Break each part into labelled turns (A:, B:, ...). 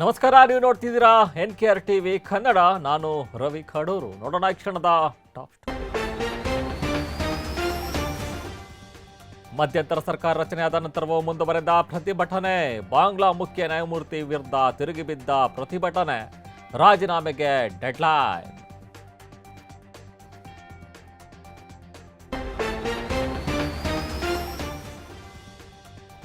A: ನಮಸ್ಕಾರ, ನೀವು ನೋಡ್ತಿದ್ದೀರಾ N K R TV Kannada. ನಾನು ರವಿ ಕಡೂರು. ನೋಡೋಣ ಕ್ಷಣದ ಟಾಪ್. ಮಧ್ಯಂತರ ಸರ್ಕಾರ ರಚನೆಯಾದ ನಂತರವೂ ಮುಂದುವರೆದ ಪ್ರತಿಭಟನೆ. ಬಾಂಗ್ಲಾ ಮುಖ್ಯ ನ್ಯಾಯಮೂರ್ತಿ ವಿರುದ್ಧ ತಿರುಗಿಬಿದ್ದ ಪ್ರತಿಭಟನೆ. ರಾಜೀನಾಮೆಗೆ ಡೆಡ್ಲೈನ್.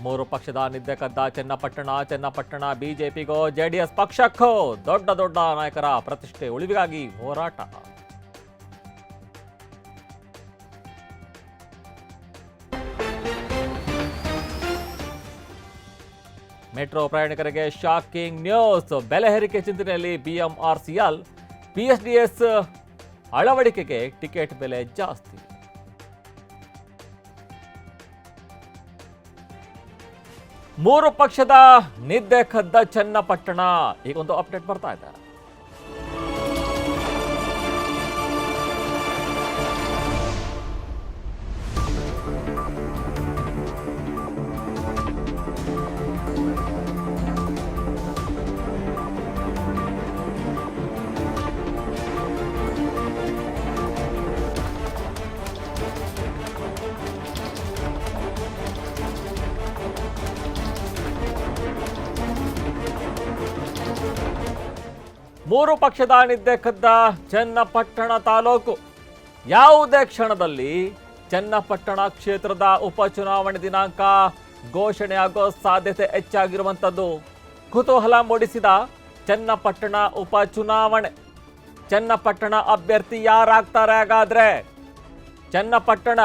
A: ಮೂರು ಪಕ್ಷದ ನಿದ್ದೆ ಕದ್ದ ಚನ್ನಪಟ್ಟಣ ಚನ್ನಪಟ್ಟಣ ಬಿಜೆಪಿಗೋ ಜೆಡಿಎಸ್ ಪಕ್ಷಕ್ಕೋ ದೊಡ್ಡ ದೊಡ್ಡ ನಾಯಕರ ಪ್ರತಿಷ್ಠೆ ಉಳಿವಿಗಾಗಿ ಹೋರಾಟ. ಮೆಟ್ರೋ ಪ್ರಯಾಣಿಕರಿಗೆ ಶಾಕಿಂಗ್ ನ್ಯೂಸ್ ಬೆಲೆ ಏರಿಕೆ ಚಿಂತನೆಯಲ್ಲಿ ಬಿಎಂಆರ್ಸಿಎಲ್ ಪಿಎಸ್ಡಿಎಸ್ ಅಳವಡಿಕೆಗೆ ಟಿಕೆಟ್ ಬೆಲೆ ಜಾಸ್ತಿ. ಮೂರು ಪಕ್ಷದ ನಿದ್ದೆ ಕದ್ದ ಚನ್ನಪಟ್ಟಣ. ಈಗ ಒಂದು ಅಪ್ಡೇಟ್ ಬರ್ತಾ ಇದೆ. ಮೂರು ಪಕ್ಷದ ನಿದ್ದೆ ಕದ್ದ ಚನ್ನಪಟ್ಟಣ ತಾಲೂಕು. ಯಾವುದೇ ಕ್ಷಣದಲ್ಲಿ ಚನ್ನಪಟ್ಟಣ ಕ್ಷೇತ್ರದ ಉಪಚುನಾವಣೆ ದಿನಾಂಕ ಘೋಷಣೆ ಆಗೋ ಸಾಧ್ಯತೆ ಹೆಚ್ಚಾಗಿರುವಂಥದ್ದು. ಕುತೂಹಲ ಮೂಡಿಸಿದ ಚನ್ನಪಟ್ಟಣ ಉಪಚುನಾವಣೆ. ಚನ್ನಪಟ್ಟಣ ಅಭ್ಯರ್ಥಿ ಯಾರಾಗ್ತಾರೆ ಹಾಗಾದ್ರೆ? ಚನ್ನಪಟ್ಟಣ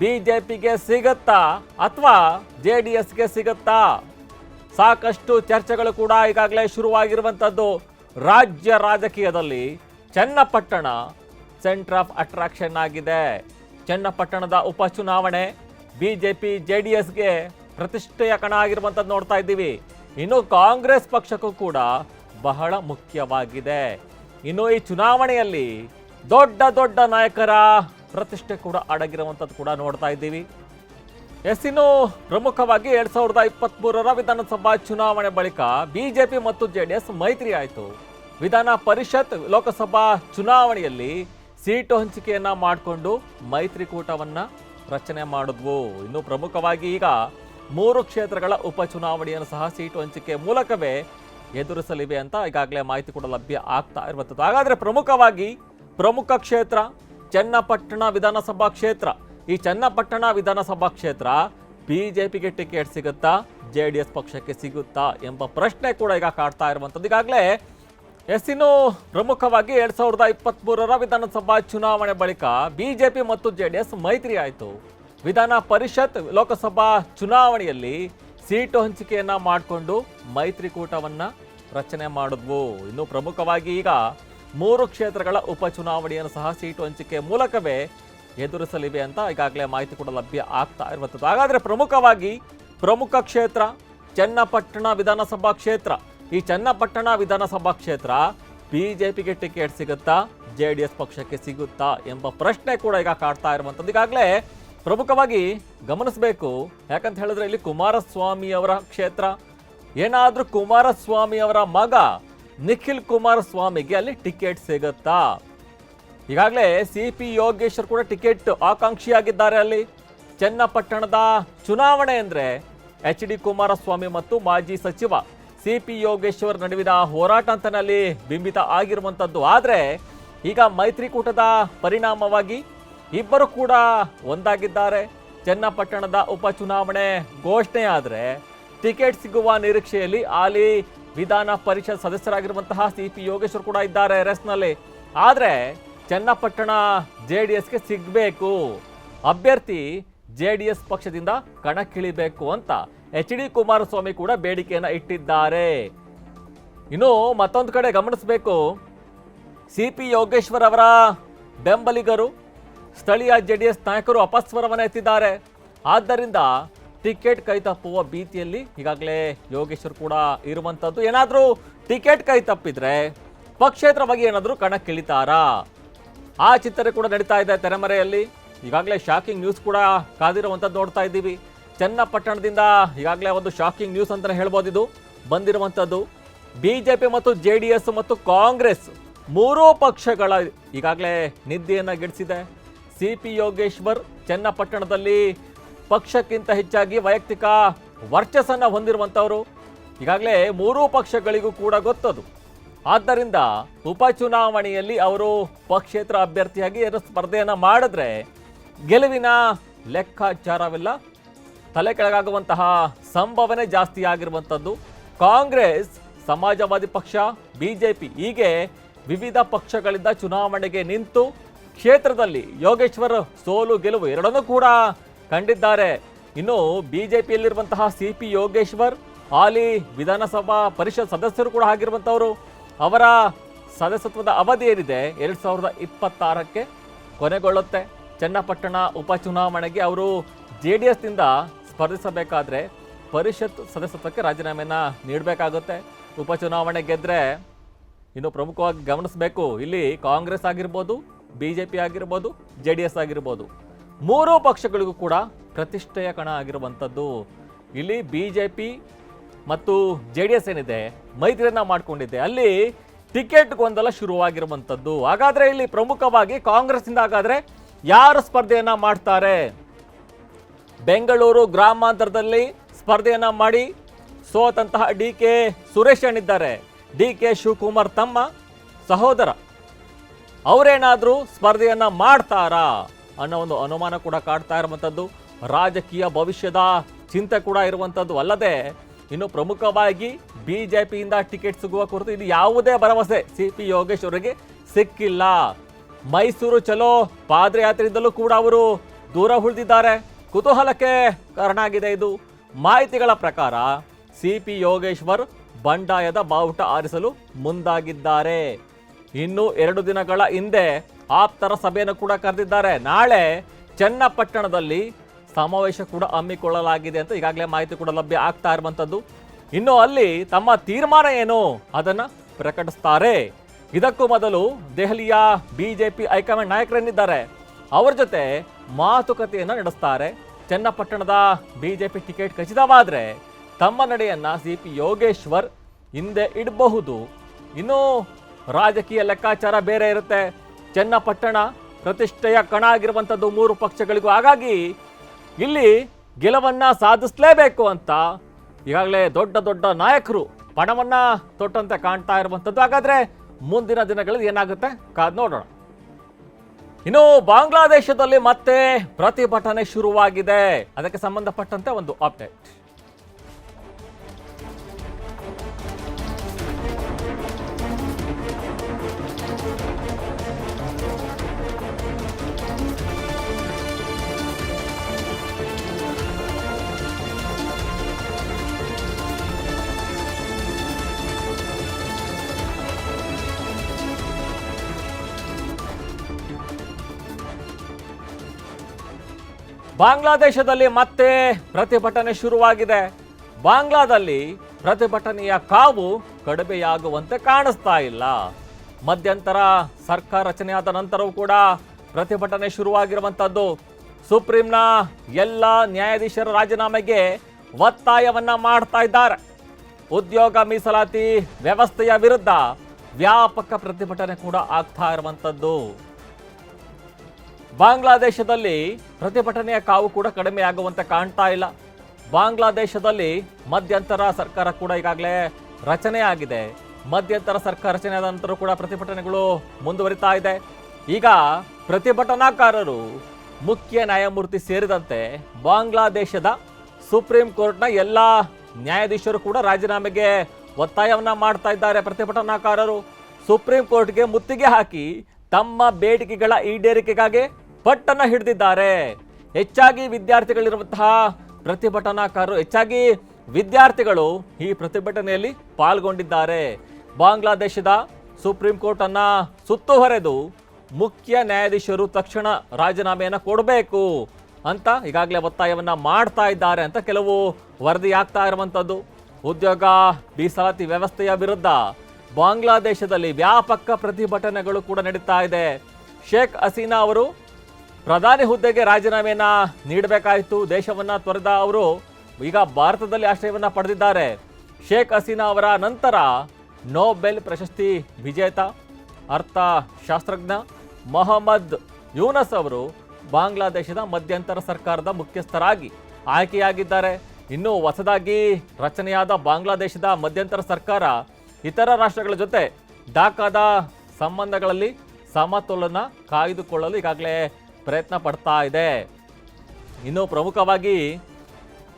A: ಬಿಜೆಪಿಗೆ ಸಿಗತ್ತಾ ಅಥವಾ ಜೆ ಡಿ ಎಸ್ಗೆ ಸಿಗತ್ತಾ? ಸಾಕಷ್ಟು ಚರ್ಚೆಗಳು ಕೂಡ ಈಗಾಗಲೇ ಶುರುವಾಗಿರುವಂಥದ್ದು. ರಾಜ್ಯ ರಾಜಕೀಯದಲ್ಲಿ ಚನ್ನಪಟ್ಟಣ ಸೆಂಟರ್ ಆಫ್ ಅಟ್ರಾಕ್ಷನ್ ಆಗಿದೆ. ಚನ್ನಪಟ್ಟಣದ ಉಪಚುನಾವಣೆ ಪಿ ಜೆ ಡಿ ಎಸ್ಗೆ ಪ್ರತಿಷ್ಠೆಯ ಕಣ ಆಗಿರುವಂಥದ್ದು ನೋಡ್ತಾ ಇದ್ದೀವಿ. ಇನ್ನು ಕಾಂಗ್ರೆಸ್ ಪಕ್ಷಕ್ಕೂ ಕೂಡ ಬಹಳ ಮುಖ್ಯವಾಗಿದೆ. ಇನ್ನು ಈ ಚುನಾವಣೆಯಲ್ಲಿ ದೊಡ್ಡ ದೊಡ್ಡ ನಾಯಕರ ಪ್ರತಿಷ್ಠೆ ಕೂಡ ಅಡಗಿರುವಂಥದ್ದು ಕೂಡ ನೋಡ್ತಾ ಇದ್ದೀವಿ. ಎಸ್ ಇನ್ನು ಪ್ರಮುಖವಾಗಿ ಎರಡ್ ಸಾವಿರದ ಇಪ್ಪತ್ತ್ ಮೂರರ ವಿಧಾನಸಭಾ ಚುನಾವಣೆ ಬಳಿಕ ಬಿಜೆಪಿ ಮತ್ತು ಜೆಡಿಎಸ್ ಮೈತ್ರಿ ಆಯಿತು. ವಿಧಾನ ಪರಿಷತ್ ಲೋಕಸಭಾ ಚುನಾವಣೆಯಲ್ಲಿ ಸೀಟು ಹಂಚಿಕೆಯನ್ನ ಮಾಡಿಕೊಂಡು ಮೈತ್ರಿಕೂಟವನ್ನ ರಚನೆ ಮಾಡಿದ್ವು. ಇನ್ನು ಪ್ರಮುಖವಾಗಿ ಈಗ ಮೂರು ಕ್ಷೇತ್ರಗಳ ಉಪಚುನಾವಣೆಯನ್ನು ಸಹ ಸೀಟು ಹಂಚಿಕೆ ಮೂಲಕವೇ ಎದುರಿಸಲಿವೆ ಅಂತ ಈಗಾಗಲೇ ಮಾಹಿತಿ ಕೂಡ ಲಭ್ಯ ಆಗ್ತಾ ಇರುವಂಥದ್ದು. ಹಾಗಾದರೆ ಪ್ರಮುಖವಾಗಿ ಪ್ರಮುಖ ಕ್ಷೇತ್ರ, ಚನ್ನಪಟ್ಟಣ ವಿಧಾನಸಭಾ ಕ್ಷೇತ್ರ ಈ ಚನ್ನಪಟ್ಟಣ ವಿಧಾನಸಭಾ ಕ್ಷೇತ್ರ ಬಿಜೆಪಿಗೆ ಟಿಕೆಟ್ ಸಿಗುತ್ತಾ ಜೆ ಡಿ ಎಸ್ ಪಕ್ಷಕ್ಕೆ ಸಿಗುತ್ತಾ ಎಂಬ ಪ್ರಶ್ನೆ ಕೂಡ ಈಗ ಕಾಡ್ತಾ ಇರುವಂಥದ್ದು. ಈಗಾಗಲೇ ಎಸ್ ಇನ್ನು ಪ್ರಮುಖವಾಗಿ ಎರಡ್ ಸಾವಿರದ ಇಪ್ಪತ್ತ್ಮೂರರ ವಿಧಾನಸಭಾ ಚುನಾವಣೆ ಬಳಿಕ ಬಿಜೆಪಿ ಮತ್ತು ಜೆ ಡಿ ಎಸ್ ಮೈತ್ರಿ ಆಯಿತು. ವಿಧಾನ ಪರಿಷತ್ ಲೋಕಸಭಾ ಚುನಾವಣೆಯಲ್ಲಿ ಸೀಟು ಹಂಚಿಕೆಯನ್ನು ಮಾಡಿಕೊಂಡು ಮೈತ್ರಿಕೂಟವನ್ನು ರಚನೆ ಮಾಡಿದ್ವು. ಇನ್ನು ಪ್ರಮುಖವಾಗಿ ಈಗ ಮೂರು ಕ್ಷೇತ್ರಗಳ ಉಪಚುನಾವಣೆಯನ್ನು ಸಹ ಸೀಟು ಹಂಚಿಕೆ ಮೂಲಕವೇ ಎದುರಿಸಲಿವೆ ಅಂತ ಈಗಾಗಲೇ ಮಾಹಿತಿ ಕೂಡ ಲಭ್ಯ ಆಗ್ತಾ ಇರುವಂಥದ್ದು. ಹಾಗಾದರೆ ಪ್ರಮುಖವಾಗಿ ಪ್ರಮುಖ ಕ್ಷೇತ್ರ ಚನ್ನಪಟ್ಟಣ ವಿಧಾನಸಭಾ ಕ್ಷೇತ್ರ. ಈ ಚನ್ನಪಟ್ಟಣ ವಿಧಾನಸಭಾ ಕ್ಷೇತ್ರ ಬಿ ಜೆ ಪಿಗೆ ಟಿಕೆಟ್ ಸಿಗುತ್ತಾ ಜೆ ಡಿ ಎಸ್ ಪಕ್ಷಕ್ಕೆ ಸಿಗುತ್ತಾ ಎಂಬ ಪ್ರಶ್ನೆ ಕೂಡ ಈಗ ಕಾಡ್ತಾ ಇರುವಂಥದ್ದು. ಈಗಾಗಲೇ ಪ್ರಮುಖವಾಗಿ ಗಮನಿಸಬೇಕು. ಯಾಕಂತ ಹೇಳಿದ್ರೆ ಇಲ್ಲಿ ಕುಮಾರಸ್ವಾಮಿ ಅವರ ಕ್ಷೇತ್ರ, ಏನಾದರೂ ಕುಮಾರಸ್ವಾಮಿ ಅವರ ಮಗ ನಿಖಿಲ್ ಕುಮಾರಸ್ವಾಮಿಗೆ ಅಲ್ಲಿ ಟಿಕೆಟ್ ಸಿಗುತ್ತಾ? ಈಗಾಗಲೇ ಸಿ ಪಿ ಯೋಗೇಶ್ವರ್ ಕೂಡ ಟಿಕೆಟ್ ಆಕಾಂಕ್ಷಿಯಾಗಿದ್ದಾರೆ ಅಲ್ಲಿ. ಚನ್ನಪಟ್ಟಣದ ಚುನಾವಣೆ ಅಂದರೆ ಎಚ್ ಡಿ ಕುಮಾರಸ್ವಾಮಿ ಮತ್ತು ಮಾಜಿ ಸಚಿವ ಸಿ ಪಿ ಯೋಗೇಶ್ವರ್ ನಡುವಿನ ಹೋರಾಟ ಅಂತನಲ್ಲಿ ಬಿಂಬಿತ ಆಗಿರುವಂಥದ್ದು ಆದರೆ ಈಗ ಮೈತ್ರಿಕೂಟದ ಪರಿಣಾಮವಾಗಿ ಇಬ್ಬರು ಕೂಡ ಒಂದಾಗಿದ್ದಾರೆ. ಚನ್ನಪಟ್ಟಣದ ಉಪಚುನಾವಣೆ ಘೋಷಣೆ ಆದರೆ ಟಿಕೆಟ್ ಸಿಗುವ ನಿರೀಕ್ಷೆಯಲ್ಲಿ ಹಾಲಿ ವಿಧಾನ ಪರಿಷತ್ ಸದಸ್ಯರಾಗಿರುವಂತಹ ಸಿ ಪಿ ಯೋಗೇಶ್ವರ್ ಕೂಡ ಇದ್ದಾರೆ ರೆಸ್ನಲ್ಲಿ. ಆದರೆ ಚನ್ನಪಟ್ಟಣ ಜೆ ಡಿ ಎಸ್ಗೆ ಸಿಗಬೇಕು. ಅಭ್ಯರ್ಥಿ ಜೆ ಡಿ ಎಸ್ ಪಕ್ಷದಿಂದ ಕಣಕ್ಕಿಳಿಬೇಕು ಅಂತ ಎಚ್ ಡಿ ಕುಮಾರಸ್ವಾಮಿ ಕೂಡ ಬೇಡಿಕೆಯನ್ನು ಇಟ್ಟಿದ್ದಾರೆ. ಇನ್ನು ಮತ್ತೊಂದು ಕಡೆ ಗಮನಿಸಬೇಕು. ಸಿ ಪಿ ಯೋಗೇಶ್ವರ್ ಅವರ ಬೆಂಬಲಿಗರು, ಸ್ಥಳೀಯ ಜೆ ಡಿ ಎಸ್ ನಾಯಕರು ಅಪಸ್ವರವನ್ನು ಎತ್ತಿದ್ದಾರೆ. ಆದ್ದರಿಂದ ಟಿಕೆಟ್ ಕೈ ತಪ್ಪುವ ಭೀತಿಯಲ್ಲಿ ಈಗಾಗಲೇ ಯೋಗೇಶ್ವರ್ ಕೂಡ ಇರುವಂಥದ್ದು ಏನಾದರೂ ಟಿಕೆಟ್ ಕೈ ತಪ್ಪಿದರೆ ಪಕ್ಷೇತರವಾಗಿ ಏನಾದರೂ ಕಣಕ್ಕಿಳಿತಾರಾ? ಆ ಚಿತ್ರ ಕೂಡ ನಡೀತಾ ಇದೆ ತೆರೆಮರೆಯಲ್ಲಿ. ಈಗಾಗಲೇ ಶಾಕಿಂಗ್ ನ್ಯೂಸ್ ಕೂಡ ಕಾದಿರುವಂಥದ್ದು ನೋಡ್ತಾ ಇದ್ದೀವಿ. ಚನ್ನಪಟ್ಟಣದಿಂದ ಈಗಾಗಲೇ ಒಂದು ಶಾಕಿಂಗ್ ನ್ಯೂಸ್ ಅಂತಲೇ ಹೇಳ್ಬೋದು ಇದು. ಬಂದಿರುವಂಥದ್ದು ಬಿಜೆಪಿ ಮತ್ತು ಜೆ ಡಿ ಎಸ್ ಮತ್ತು ಕಾಂಗ್ರೆಸ್ ಮೂರೂ ಪಕ್ಷಗಳ ಈಗಾಗಲೇ ನಿದ್ದೆಯನ್ನು ಗೆಡಿಸಿದೆ. ಸಿ ಪಿ ಯೋಗೇಶ್ವರ್ ಚನ್ನಪಟ್ಟಣದಲ್ಲಿ ಪಕ್ಷಕ್ಕಿಂತ ಹೆಚ್ಚಾಗಿ ವೈಯಕ್ತಿಕ ವರ್ಚಸ್ಸನ್ನು ಹೊಂದಿರುವಂಥವರು ಈಗಾಗಲೇ ಮೂರೂ ಪಕ್ಷಗಳಿಗೂ ಕೂಡ ಗೊತ್ತದು. ಆದ್ದರಿಂದ ಉಪಚುನಾವಣೆಯಲ್ಲಿ ಅವರು ಪಕ್ಷೇತರ ಅಭ್ಯರ್ಥಿಯಾಗಿ ಏನು ಸ್ಪರ್ಧೆಯನ್ನು ಮಾಡಿದ್ರೆ ಗೆಲುವಿನ ಲೆಕ್ಕಾಚಾರವಿಲ್ಲ. ತಲೆ ಕೆಳಗಾಗುವಂತಹ ಸಂಭವನೆ ಜಾಸ್ತಿ ಆಗಿರುವಂಥದ್ದು. ಕಾಂಗ್ರೆಸ್, ಸಮಾಜವಾದಿ ಪಕ್ಷ ಬಿ ಜೆ ಪಿ ಹೀಗೆ ವಿವಿಧ ಪಕ್ಷಗಳಿಂದ ಚುನಾವಣೆಗೆ ನಿಂತು ಕ್ಷೇತ್ರದಲ್ಲಿ ಯೋಗೇಶ್ವರ್ ಸೋಲು ಗೆಲುವು ಎರಡನ್ನೂ ಕೂಡ ಕಂಡಿದ್ದಾರೆ. ಇನ್ನು ಬಿ ಜೆ ಪಿಯಲ್ಲಿರುವಂತಹ ಸಿ ಪಿ ಯೋಗೇಶ್ವರ್, ಹಾಲಿ ವಿಧಾನಸಭಾ ಪರಿಷತ್ ಸದಸ್ಯರು ಕೂಡ ಆಗಿರುವಂಥವರು. ಅವರ ಸದಸ್ಯತ್ವದ ಅವಧಿ ಏನಿದೆ? ಎರಡು ಸಾವಿರದ ಇಪ್ಪತ್ತಾರಕ್ಕೆ ಕೊನೆಗೊಳ್ಳುತ್ತೆ. ಚನ್ನಪಟ್ಟಣ ಉಪಚುನಾವಣೆಗೆ ಅವರು ಜೆ ಡಿ ಎಸ್ನಿಂದ ಸ್ಪರ್ಧಿಸಬೇಕಾದ್ರೆ ಪರಿಷತ್ ಸದಸ್ಯತ್ವಕ್ಕೆ ರಾಜೀನಾಮೆನ ನೀಡಬೇಕಾಗುತ್ತೆ. ಉಪಚುನಾವಣೆ ಗೆದ್ದರೆ ಇನ್ನು ಪ್ರಮುಖವಾಗಿ ಗಮನಿಸಬೇಕು. ಇಲ್ಲಿ ಕಾಂಗ್ರೆಸ್ ಆಗಿರ್ಬೋದು, ಬಿ ಜೆ ಪಿ ಆಗಿರ್ಬೋದು, ಜೆ ಡಿ ಎಸ್ ಆಗಿರ್ಬೋದು. ಮೂರೂ ಪಕ್ಷಗಳಿಗೂ ಕೂಡ ಪ್ರತಿಷ್ಠೆಯ ಕಣ ಆಗಿರುವಂಥದ್ದು. ಇಲ್ಲಿ ಬಿ ಜೆ ಪಿ ಮತ್ತು ಜೆ ಡಿ ಎಸ್ ಏನಿದೆ, ಮೈತ್ರಿಯನ್ನ ಮಾಡಿಕೊಂಡಿದೆ. ಅಲ್ಲಿ ಟಿಕೆಟ್ ಗೊಂದಲ ಶುರುವಾಗಿರುವಂಥದ್ದು ಹಾಗಾದ್ರೆ ಇಲ್ಲಿ ಪ್ರಮುಖವಾಗಿ ಕಾಂಗ್ರೆಸ್ನಿಂದ ಹಾಗಾದ್ರೆ ಯಾರು ಸ್ಪರ್ಧೆಯನ್ನ ಮಾಡ್ತಾರೆ? ಬೆಂಗಳೂರು ಗ್ರಾಮಾಂತರದಲ್ಲಿ ಸ್ಪರ್ಧೆಯನ್ನ ಮಾಡಿ ಸೋತಂತಹ ಡಿ ಕೆ ಸುರೇಶ್ ಏನಿದ್ದಾರೆ ಡಿ ಕೆ ಶಿವಕುಮಾರ್ ತಮ್ಮ ಸಹೋದರ. ಅವರೇನಾದರೂ ಸ್ಪರ್ಧೆಯನ್ನ ಮಾಡ್ತಾರಾ ಅನ್ನೋ ಒಂದು ಅನುಮಾನ ಕೂಡ ಕಾಡ್ತಾ ಇರುವಂಥದ್ದು ರಾಜಕೀಯ ಭವಿಷ್ಯದ ಚಿಂತೆ ಕೂಡ ಇರುವಂಥದ್ದು ಅಲ್ಲದೆ ಇನ್ನು ಪ್ರಮುಖವಾಗಿ ಬಿಜೆಪಿಯಿಂದ ಟಿಕೆಟ್ ಸಿಗುವ ಕುರಿತು ಇದು ಯಾವುದೇ ಭರವಸೆ ಸಿ ಪಿ ಯೋಗೇಶ್ ಅವರಿಗೆ ಸಿಕ್ಕಿಲ್ಲ. ಮೈಸೂರು ಚಲೋ, ಪಾದಯಾತ್ರೆಯಿಂದಲೂ ಕೂಡ ಅವರು ದೂರ ಉಳಿದಿದ್ದಾರೆ. ಕುತೂಹಲಕ್ಕೆ ಕಾರಣ ಆಗಿದೆ ಇದು. ಮಾಹಿತಿಗಳ ಪ್ರಕಾರ ಸಿ ಪಿ ಯೋಗೇಶ್ವರ್ ಬಂಡಾಯದ ಬಾವುಟ ಆರಿಸಲು ಮುಂದಾಗಿದ್ದಾರೆ. ಇನ್ನು ಎರಡು ದಿನಗಳ ಹಿಂದೆ ಆಪ್ತರ ಸಭೆಯನ್ನು ಕೂಡ ಕರೆದಿದ್ದಾರೆ. ನಾಳೆ ಚನ್ನಪಟ್ಟಣದಲ್ಲಿ ಸಮಾವೇಶ ಕೂಡ ಹಮ್ಮಿಕೊಳ್ಳಲಾಗಿದೆ ಅಂತ ಈಗಾಗಲೇ ಮಾಹಿತಿ ಕೂಡ ಲಭ್ಯ ಆಗ್ತಾ ಇರುವಂಥದ್ದು ಇನ್ನು ಅಲ್ಲಿ ತಮ್ಮ ತೀರ್ಮಾನ ಏನು? ಅದನ್ನ ಪ್ರಕಟಿಸ್ತಾರೆ. ಇದಕ್ಕೂ ಮೊದಲು ದೆಹಲಿಯ ಬಿಜೆಪಿ ಹೈಕಮಾಂಡ್ ನಾಯಕರೇನಿದ್ದಾರೆ ಅವರ ಜೊತೆ ಮಾತುಕತೆಯನ್ನು ನಡೆಸ್ತಾರೆ. ಚನ್ನಪಟ್ಟಣದ ಬಿಜೆಪಿ ಟಿಕೆಟ್ ಖಚಿತವಾದರೆ ತಮ್ಮ ನಡೆಯನ್ನು ಸಿ ಪಿ ಯೋಗೇಶ್ವರ್ ಹಿಂದೆ ಇಡಬಹುದು. ಇನ್ನು ರಾಜಕೀಯ ಲೆಕ್ಕಾಚಾರ ಬೇರೆ ಇರುತ್ತೆ. ಚನ್ನಪಟ್ಟಣ ಪ್ರತಿಷ್ಠೆಯ ಕಣ ಆಗಿರುವಂಥದ್ದು ಮೂರು ಪಕ್ಷಗಳಿಗೂ. ಹಾಗಾಗಿ ಇಲ್ಲಿ ಗೆಲುವನ್ನ ಸಾಧಿಸಲೇಬೇಕು ಅಂತ ಈಗಾಗಲೇ ದೊಡ್ಡ ದೊಡ್ಡ ನಾಯಕರು ಪಣವನ್ನ ತೊಟ್ಟಂತೆ ಕಾಣ್ತಾ ಇರುವಂಥದ್ದು. ಹಾಗಾದ್ರೆ ಮುಂದಿನ ದಿನಗಳಲ್ಲಿ ಏನಾಗುತ್ತೆ? ಕಾದ್ ನೋಡೋಣ. ಇನ್ನು ಬಾಂಗ್ಲಾದೇಶದಲ್ಲಿ ಮತ್ತೆ ಪ್ರತಿಭಟನೆ ಶುರುವಾಗಿದೆ. ಅದಕ್ಕೆ ಸಂಬಂಧಪಟ್ಟಂತೆ ಒಂದು ಅಪ್ಡೇಟ್ ಬಾಂಗ್ಲಾದೇಶದಲ್ಲಿ ಮತ್ತೆ ಪ್ರತಿಭಟನೆ ಶುರುವಾಗಿದೆ. ಬಾಂಗ್ಲಾದಲ್ಲಿ ಪ್ರತಿಭಟನೆಯ ಕಾವು ಕಡಿಮೆಯಾಗುವಂತೆ ಕಾಣಿಸ್ತಾ ಇಲ್ಲ. ಮಧ್ಯಂತರ ಸರ್ಕಾರ ರಚನೆಯಾದ ನಂತರವೂ ಕೂಡ ಪ್ರತಿಭಟನೆ ಶುರುವಾಗಿರುವಂಥದ್ದು ಸುಪ್ರೀಂನ ಎಲ್ಲ ನ್ಯಾಯಾಧೀಶರ ರಾಜೀನಾಮೆಗೆ ಒತ್ತಾಯವನ್ನ ಮಾಡ್ತಾ ಇದ್ದಾರೆ. ಉದ್ಯೋಗ ಮೀಸಲಾತಿ ವ್ಯವಸ್ಥೆಯ ವಿರುದ್ಧ ವ್ಯಾಪಕ ಪ್ರತಿಭಟನೆ ಕೂಡ ಆಗ್ತಾ ಇರುವಂಥದ್ದು ಬಾಂಗ್ಲಾದೇಶದಲ್ಲಿ ಪ್ರತಿಭಟನೆಯ ಕಾವು ಕೂಡ ಕಡಿಮೆ ಆಗುವಂತೆ ಕಾಣ್ತಾ ಇಲ್ಲ. ಬಾಂಗ್ಲಾದೇಶದಲ್ಲಿ ಮಧ್ಯಂತರ ಸರ್ಕಾರ ಕೂಡ ಈಗಾಗಲೇ ರಚನೆ ಆಗಿದೆ ಮಧ್ಯಂತರ ಸರ್ಕಾರ ರಚನೆಯಾದ ನಂತರ ಕೂಡ ಪ್ರತಿಭಟನೆಗಳು ಮುಂದುವರಿತಾ ಇದೆ. ಈಗ ಪ್ರತಿಭಟನಾಕಾರರು ಮುಖ್ಯ ನ್ಯಾಯಮೂರ್ತಿ ಸೇರಿದಂತೆ ಬಾಂಗ್ಲಾದೇಶದ ಸುಪ್ರೀಂ ಕೋರ್ಟ್ನ ಎಲ್ಲ ನ್ಯಾಯಾಧೀಶರು ಕೂಡ ರಾಜೀನಾಮೆಗೆ ಒತ್ತಾಯವನ್ನು ಮಾಡ್ತಾ ಇದ್ದಾರೆ ಪ್ರತಿಭಟನಾಕಾರರು. ಸುಪ್ರೀಂ ಕೋರ್ಟ್ಗೆ ಮುತ್ತಿಗೆ ಹಾಕಿ ತಮ್ಮ ಬೇಡಿಕೆಗಳ ಈಡೇರಿಕೆಗಾಗಿ ಪಟ್ಟನ್ನ ಹಿಡಿದಿದ್ದಾರೆ. ಹೆಚ್ಚಾಗಿ ವಿದ್ಯಾರ್ಥಿಗಳಿರುವಂತಹ ಪ್ರತಿಭಟನಾಕಾರರು, ಹೆಚ್ಚಾಗಿ ವಿದ್ಯಾರ್ಥಿಗಳು ಈ ಪ್ರತಿಭಟನೆಯಲ್ಲಿ ಪಾಲ್ಗೊಂಡಿದ್ದಾರೆ. ಬಾಂಗ್ಲಾದೇಶದ ಸುಪ್ರೀಂ ಕೋರ್ಟ್ ಅನ್ನ ಸುತ್ತುವರೆದು ಮುಖ್ಯ ನ್ಯಾಯಾಧೀಶರು ತಕ್ಷಣ ರಾಜೀನಾಮೆಯನ್ನು ಕೊಡಬೇಕು ಅಂತ ಈಗಾಗಲೇ ಒತ್ತಾಯವನ್ನು ಮಾಡ್ತಾ ಇದ್ದಾರೆ ಅಂತ ಕೆಲವು ವರದಿ ಆಗ್ತಾ ಇರುವಂಥದ್ದು ಉದ್ಯೋಗ ಮೀಸಲಾತಿ ವ್ಯವಸ್ಥೆಯ ವಿರುದ್ಧ ಬಾಂಗ್ಲಾದೇಶದಲ್ಲಿ ವ್ಯಾಪಕ ಪ್ರತಿಭಟನೆಗಳು ಕೂಡ ನಡೀತಾ ಇದೆ. ಶೇಖ್ ಹಸೀನಾ ಅವರು ಪ್ರಧಾನಿ ಹುದ್ದೆಗೆ ರಾಜೀನಾಮೆಯನ್ನ ನೀಡಬೇಕಾಯಿತು. ದೇಶವನ್ನ ತೊರೆದ ಅವರು ಈಗ ಭಾರತದಲ್ಲಿ ಆಶ್ರಯವನ್ನ ಪಡೆದಿದ್ದಾರೆ. ಶೇಖ್ ಹಸೀನಾ ಅವರ ನಂತರ ನೊಬೆಲ್ ಪ್ರಶಸ್ತಿ ವಿಜೇತ ಅರ್ಥಶಾಸ್ತ್ರಜ್ಞ ಮೊಹಮ್ಮದ್ ಯೂನಸ್ ಅವರು ಬಾಂಗ್ಲಾದೇಶದ ಮಧ್ಯಂತರ ಸರ್ಕಾರದ ಮುಖ್ಯಸ್ಥರಾಗಿ ಆಯ್ಕೆಯಾಗಿದ್ದಾರೆ. ಇನ್ನು ಹೊಸದಾಗಿ ರಚನೆಯಾದ ಬಾಂಗ್ಲಾದೇಶದ ಮಧ್ಯಂತರ ಸರ್ಕಾರ ಇತರ ರಾಷ್ಟ್ರಗಳ ಜೊತೆ ಢಾಕಾದ ಸಂಬಂಧಗಳಲ್ಲಿ ಸಮತೋಲನ ಕಾಯ್ದುಕೊಳ್ಳಲು ಈಗಾಗಲೇ ಪ್ರಯತ್ನ ಪಡ್ತಾ ಇದೆ. ಇನ್ನು ಪ್ರಮುಖವಾಗಿ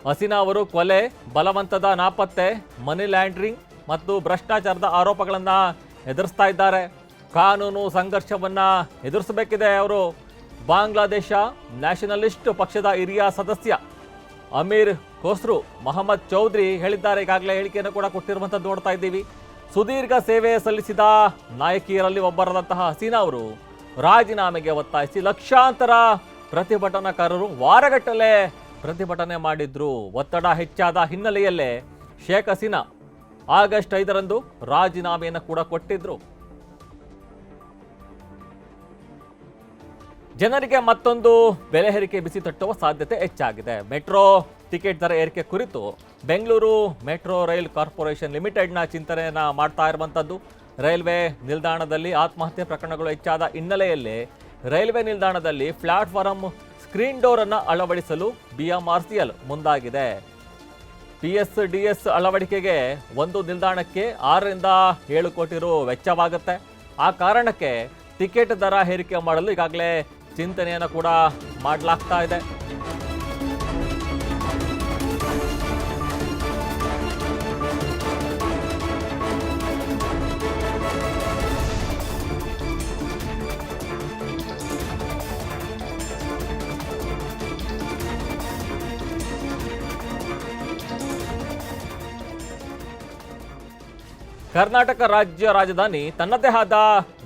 A: ಹಸೀನಾ ಅವರು ಕೊಲೆ, ಬಲವಂತದ ನಾಪತ್ತೆ ಮನಿ ಲ್ಯಾಂಡ್ರಿಂಗ್ ಮತ್ತು ಭ್ರಷ್ಟಾಚಾರದ ಆರೋಪಗಳನ್ನು ಎದುರಿಸ್ತಾ ಇದ್ದಾರೆ. ಕಾನೂನು ಸಂಘರ್ಷವನ್ನು ಎದುರಿಸಬೇಕಿದೆ ಅವರು. ಬಾಂಗ್ಲಾದೇಶ ನ್ಯಾಷನಲಿಸ್ಟ್ ಪಕ್ಷದ ಹಿರಿಯ ಸದಸ್ಯ ಅಮೀರ್ ಖೋಸ್ರು ಮೊಹಮ್ಮದ್ ಚೌಧರಿ ಹೇಳಿದ್ದಾರೆ. ಈಗಾಗಲೇ ಹೇಳಿಕೆಯನ್ನು ಕೂಡ ಕೊಟ್ಟಿರುವಂಥದ್ದು ನೋಡ್ತಾ ಇದ್ದೀವಿ. ಸುದೀರ್ಘ ಸೇವೆ ಸಲ್ಲಿಸಿದ ನಾಯಕಿಯರಲ್ಲಿ ಒಬ್ಬರಾದಂತಹ ಹಸೀನಾ ಅವರು ರಾಜೀನಾಮೆಗೆ ಒತ್ತಾಯಿಸಿ ಲಕ್ಷಾಂತರ ಪ್ರತಿಭಟನಾಕಾರರು ವಾರಗಟ್ಟಲೆ ಪ್ರತಿಭಟನೆ ಮಾಡಿದ್ರು. ಒತ್ತಡ ಹೆಚ್ಚಾದ ಹಿನ್ನೆಲೆಯಲ್ಲೇ ಶೇಖ್ ಹಸೀನಾ ಆಗಸ್ಟ್ ಐದರಂದು ರಾಜೀನಾಮೆಯನ್ನು ಕೂಡ ಕೊಟ್ಟಿದ್ರು. ಜನರಿಗೆ ಮತ್ತೊಂದು ಬೆಲೆ ಏರಿಕೆ ಬಿಸಿ ತಟ್ಟುವ ಸಾಧ್ಯತೆ ಹೆಚ್ಚಾಗಿದೆ. ಮೆಟ್ರೋ ಟಿಕೆಟ್ ದರ ಏರಿಕೆ ಕುರಿತು ಬೆಂಗಳೂರು ಮೆಟ್ರೋ ರೈಲ್ ಕಾರ್ಪೊರೇಷನ್ ಲಿಮಿಟೆಡ್ನ ಚಿಂತನೆಯನ್ನು ಮಾಡ್ತಾ ಇರುವಂಥದ್ದು ರೈಲ್ವೆ ನಿಲ್ದಾಣದಲ್ಲಿ ಆತ್ಮಹತ್ಯೆ ಪ್ರಕರಣಗಳು ಹೆಚ್ಚಾದ ಹಿನ್ನೆಲೆಯಲ್ಲಿ ರೈಲ್ವೆ ನಿಲ್ದಾಣದಲ್ಲಿ ಪ್ಲಾಟ್ಫಾರಂ ಸ್ಕ್ರೀನ್ ಡೋರ್ ಅನ್ನು ಅಳವಡಿಸಲು ಬಿಎಂಆರ್ಸಿಎಲ್ ಮುಂದಾಗಿದೆ. ಪಿ ಎಸ್ ಡಿ ಎಸ್ ಅಳವಡಿಕೆಗೆ ಒಂದು ನಿಲ್ದಾಣಕ್ಕೆ ಆರರಿಂದ ಏಳು ಕೋಟಿ ರು ವೆಚ್ಚವಾಗುತ್ತೆ. ಆ ಕಾರಣಕ್ಕೆ ಟಿಕೆಟ್ ದರ ಏರಿಕೆ ಮಾಡಲು ಈಗಾಗಲೇ ಚಿಂತನೆಯನ್ನು ಕೂಡ ಮಾಡಲಾಗ್ತಾ ಇದೆ. ಕರ್ನಾಟಕ ರಾಜ್ಯ ರಾಜಧಾನಿ ತನ್ನದೇ ಆದ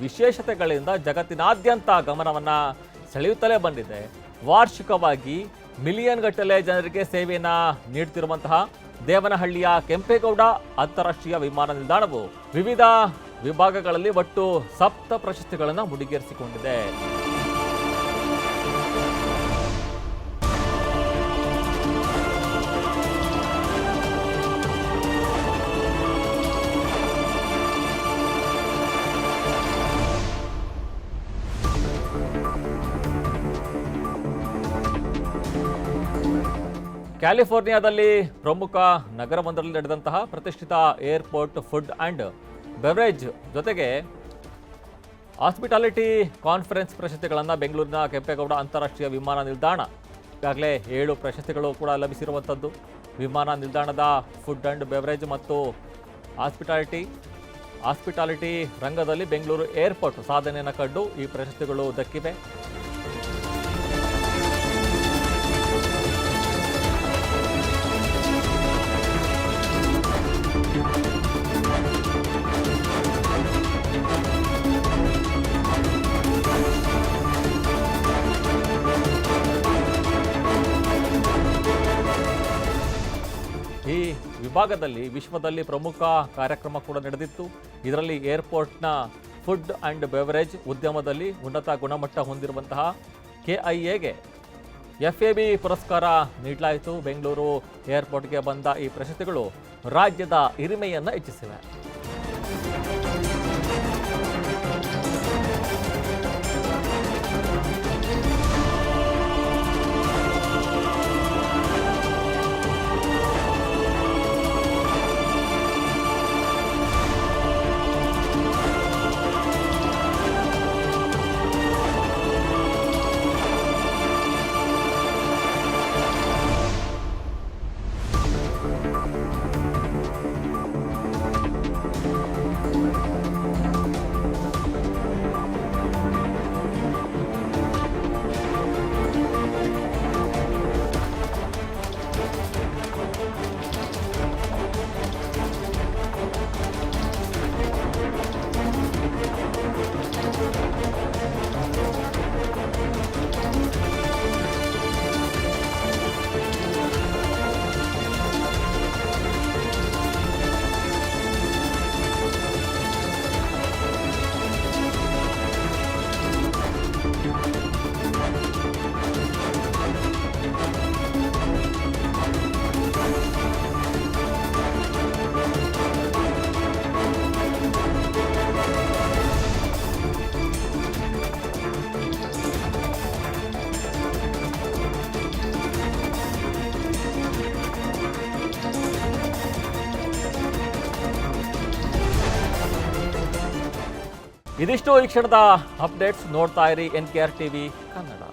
A: ವಿಶೇಷತೆಗಳಿಂದ ಜಗತ್ತಿನಾದ್ಯಂತ ಗಮನವನ್ನು ಸೆಳೆಯುತ್ತಲೇ ಬಂದಿದೆ. ವಾರ್ಷಿಕವಾಗಿ ಮಿಲಿಯನ್ ಗಟ್ಟಲೆ ಜನರಿಗೆ ಸೇವೆಯನ್ನು ನೀಡುತ್ತಿರುವಂತಹ ದೇವನಹಳ್ಳಿಯ ಕೆಂಪೇಗೌಡ ಅಂತಾರಾಷ್ಟ್ರೀಯ ವಿಮಾನ ನಿಲ್ದಾಣವು ವಿವಿಧ ವಿಭಾಗಗಳಲ್ಲಿ ಒಟ್ಟು ಸಪ್ತ ಪ್ರಶಸ್ತಿಗಳನ್ನು ಮುಡಿಗೇರಿಸಿಕೊಂಡಿದೆ. ಕ್ಯಾಲಿಫೋರ್ನಿಯಾದಲ್ಲಿ ಪ್ರಮುಖ ನಗರವೊಂದರಲ್ಲಿ ನಡೆದಂತಹ ಪ್ರತಿಷ್ಠಿತ ಏರ್ಪೋರ್ಟ್ ಫುಡ್ ಆ್ಯಂಡ್ ಬೆವರೇಜ್ ಜೊತೆಗೆ ಹಾಸ್ಪಿಟಾಲಿಟಿ ಕಾನ್ಫರೆನ್ಸ್ ಪ್ರಶಸ್ತಿಗಳನ್ನು ಬೆಂಗಳೂರಿನ ಕೆಂಪೇಗೌಡ ಅಂತಾರಾಷ್ಟ್ರೀಯ ವಿಮಾನ ನಿಲ್ದಾಣ. ಈಗಾಗಲೇ ಏಳು ಪ್ರಶಸ್ತಿಗಳು ಕೂಡ ಲಭಿಸಿರುವಂಥದ್ದು. ವಿಮಾನ ನಿಲ್ದಾಣದ ಫುಡ್ ಆ್ಯಂಡ್ ಬೆವರೇಜ್ ಮತ್ತು ಹಾಸ್ಪಿಟಾಲಿಟಿ ಹಾಸ್ಪಿಟಾಲಿಟಿ ರಂಗದಲ್ಲಿ ಬೆಂಗಳೂರು ಏರ್ಪೋರ್ಟ್ ಸಾಧನೆಯನ್ನು ಕಂಡು ಈ ಪ್ರಶಸ್ತಿಗಳು ದಕ್ಕಿವೆ. ವಿಭಾಗದಲ್ಲಿ ವಿಶ್ವದಲ್ಲಿ ಪ್ರಮುಖ ಕಾರ್ಯಕ್ರಮ ಕೂಡ ನಡೆದಿತ್ತು. ಇದರಲ್ಲಿ ಏರ್ಪೋರ್ಟ್ನ ಫುಡ್ ಆ್ಯಂಡ್ ಬೆವರೇಜ್ ಉದ್ಯಮದಲ್ಲಿ ಉನ್ನತ ಗುಣಮಟ್ಟ ಹೊಂದಿರುವಂತಹ ಕೆಐಎಗೆ ಎಫ್ ಎ ಬಿ ಪುರಸ್ಕಾರ ನೀಡಲಾಯಿತು. ಬೆಂಗಳೂರು ಏರ್ಪೋರ್ಟ್ಗೆ ಬಂದ ಈ ಪ್ರಶಸ್ತಿಗಳು ರಾಜ್ಯದ ಹಿರಿಮೆಯನ್ನು ಹೆಚ್ಚಿಸಿವೆ. ಇದಿಷ್ಟು ಈ ಕ್ಷಣದ ಅಪ್ಡೇಟ್ಸ್ ನೋಡ್ತಾ ಇರಿ N K R TV Kannada.